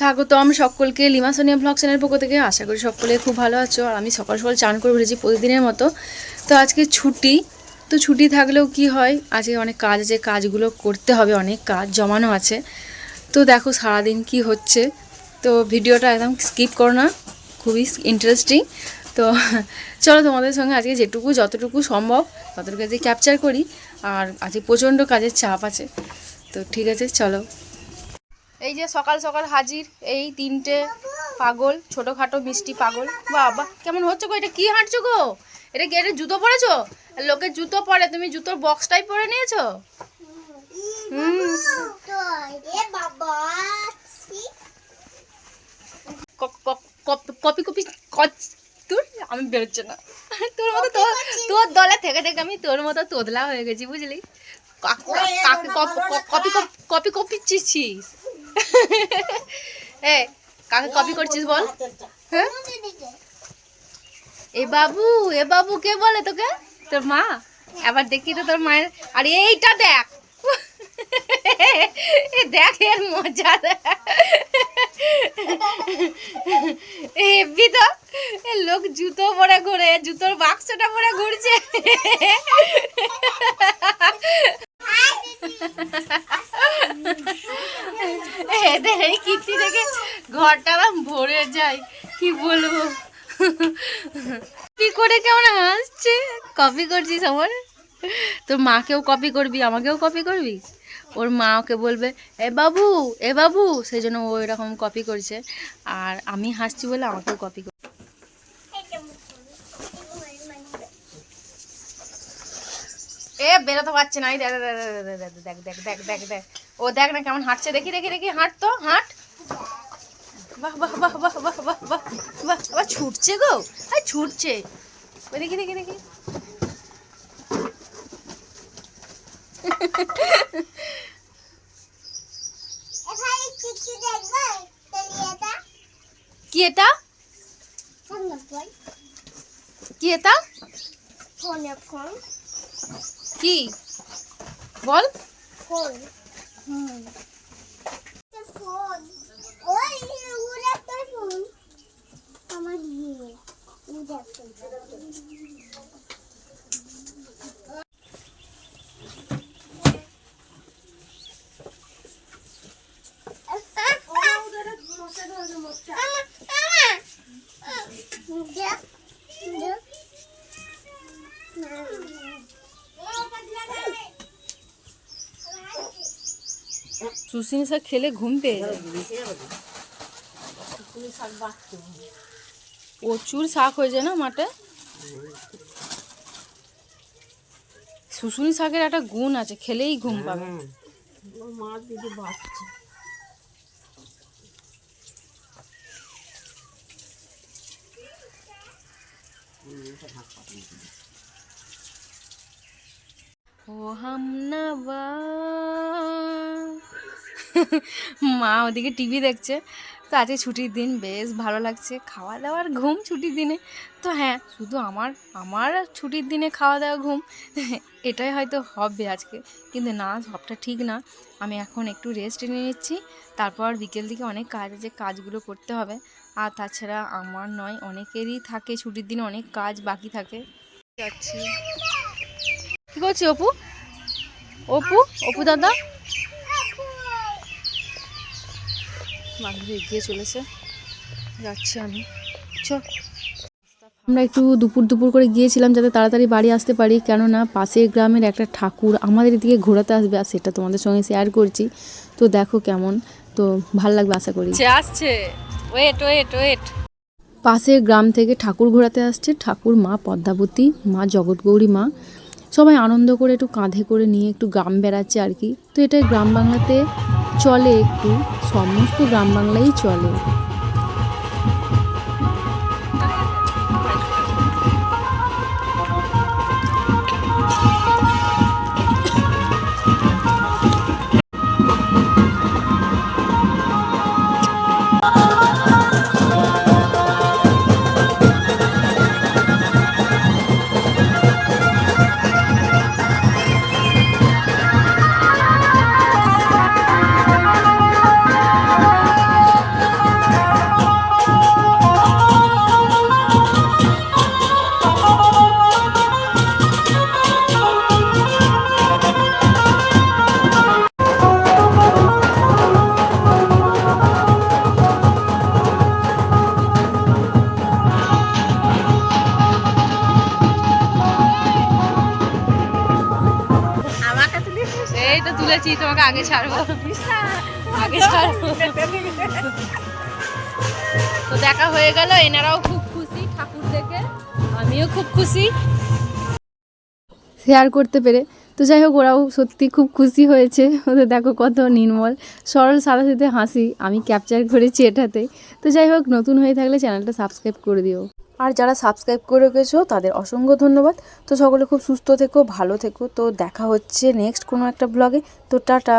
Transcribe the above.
স্বাগতম সকলকে lima Sonia blog চ্যানেলের পক্ষ থেকে। আশা করি সকলে খুব ভালো আছো আর আমি সকাল সকাল চান করে উঠেছি প্রতিদিনের মতো। তো আজকে ছুটি, তো ছুটি থাকলেও কি হয়? আজকে অনেক কাজ আছে, কাজগুলো করতে হবে, অনেক কাজ জমানো আছে। তো দেখো সারাদিন কি হচ্ছে। তো ভিডিওটা একদম স্কিপ করো না, খুবই ইন্টারেস্টিং তো চলো তোমাদের সঙ্গে আজকে যেটুকু যতটুকু সম্ভব, ততটুকু আজকে ক্যাপচার করি। আর আজকে প্রচণ্ড কাজের চাপ আছে। তো ঠিক আছে, চলো। এই যে সকাল সকাল হাজির এই তিনটে পাগল ছোটোখাটো মিষ্টি পাগল বাবা কেমন হচ্ছে গো এটা কি হাঁটছো গো এটা কি এটা জুতো পরেছো লোকে জুতো পরে তুমি জুতোর বক্সটাই পরে নিয়েছো কপি কপি তোর আমি বেরোচ্ছে না তোর মতো তোর দলে থেকে থেকে আমি তোর মতো তোদলা হয়ে গেছি বুঝলি কপ- কপি কপি কপি চিছিস এ কাকে কপি করছিস বল? হ্যাঁ? এ বাবু এ বাবু কে বলে তোকে? তোর মা? এবার দেখি তো তোর মায়ের আর এইটা দেখ। দেখ এর মজা হেব্বি তো। লোক জুতো পরে ঘুরে জুতোর বাক্সটা পরে ঘুরছে। এদের এই কীর্তি দেখে ঘরটা ভরে যায়, কি বলব? কপি করে কেমন হাসছে? কপি করছিস আমার? তোর মাকেও কপি করবি, আমাকেও কপি করবি? ওর মা ওকে বলবে, এ বাবু এ বাবু, সেই জন্য ও এরকম কপি করছে। আর আমি হাসছি বলে আমাকেও কপি করবে এ বেরোতে পারছে না দেখ দেখ দেখ দেখ দেখ দেখ ও দেখ না কেমন হাঁটছে দেখি দেখি দেখি হাঁট তো হাঁট বাহ বাহ বাহ বাহ বাহ বাহ বাহ বাহ বাহ ছুটছে গো এই ছুটছে দেখি দেখি দেখি কি এটা কি এটা কি বল ফোন হুম ফোন ওই আমার Yeah. চুষিনি শাক খেলে ঘুম পেয়ে যায়। প্রচুর শাক হয়ে যায় না মাঠে? শুশুনি শাকের একটা গুণ আছে খেলেই ঘুম পাবে। ও হাম নওয়া মা ওদিকে টিভি দেখছে। তো আজকে ছুটির দিন, বেশ ভালো লাগছে। খাওয়া দাওয়ার ঘুম ছুটির দিনে। তো হ্যাঁ শুধু আমার আমার ছুটির দিনে খাওয়া দাওয়া ঘুম, এটাই হয়তো হবে আজকে। কিন্তু না, সবটা ঠিক না। আমি এখন একটু রেস্ট নিয়ে নিচ্ছি। তারপর বিকেল দিকে অনেক কাজ আছে, কাজগুলো করতে হবে। আর তাছাড়া আমার নয়, অনেকেরই থাকে ছুটির দিনে, অনেক কাজ বাকি থাকে। যাচ্ছি। কী করছি অপু? অপু? অপু দাদা? বান্ধবী এগিয়ে চলেছে। যাচ্ছি আমি। চ। আমরা একটু দুপুর দুপুর করে গিয়েছিলাম যাতে তাড়াতাড়ি বাড়ি আসতে পারি। কেননা পাশের গ্রামের একটা ঠাকুর আমাদের এদিকে ঘোরাতে আসবে আর সেটা তোমাদের সঙ্গে শেয়ার করছি। তো দেখো কেমন। তো ভালো লাগবে আশা করি। আসছে। ওয়েট ওয়েট ওয়েট পাশের গ্রাম থেকে ঠাকুর ঘোরাতে আসছে। ঠাকুর মা পদ্মাবতী মা জগৎগৌরী মা। সবাই আনন্দ করে একটু কাঁধে করে নিয়ে একটু গ্রাম বেড়াচ্ছে আর কি। তো এটা গ্রাম বাংলাতে চলে একটু সমস্ত গ্রাম বাংলাই চলে। আগে ছাড়বো। আগে ছাড়বো। তো দেখা হয়ে গেল, এনারাও খুব খুশি ঠাকুর দেখে, আমিও খুব খুশি। শেয়ার করতে পেরে। তো যাই হোক, ওরাও সত্যি খুব খুশি হয়েছে। ওদের দেখো কত নির্মল। সরল সাদা সাথে হাসি, আমি ক্যাপচার করেছি এটাতে। তো যাই হোক, নতুন হয়ে থাকলে চ্যানেলটা সাবস্ক্রাইব করে দিও। আর যারা সাবস্ক্রাইব করে গেছো তাদের অসংখ্য ধন্যবাদ। তো সকলে খুব সুস্থ থেকো, ভালো থেকো। তো দেখা হচ্ছে নেক্সট কোনো একটা ব্লগে তো টাটা!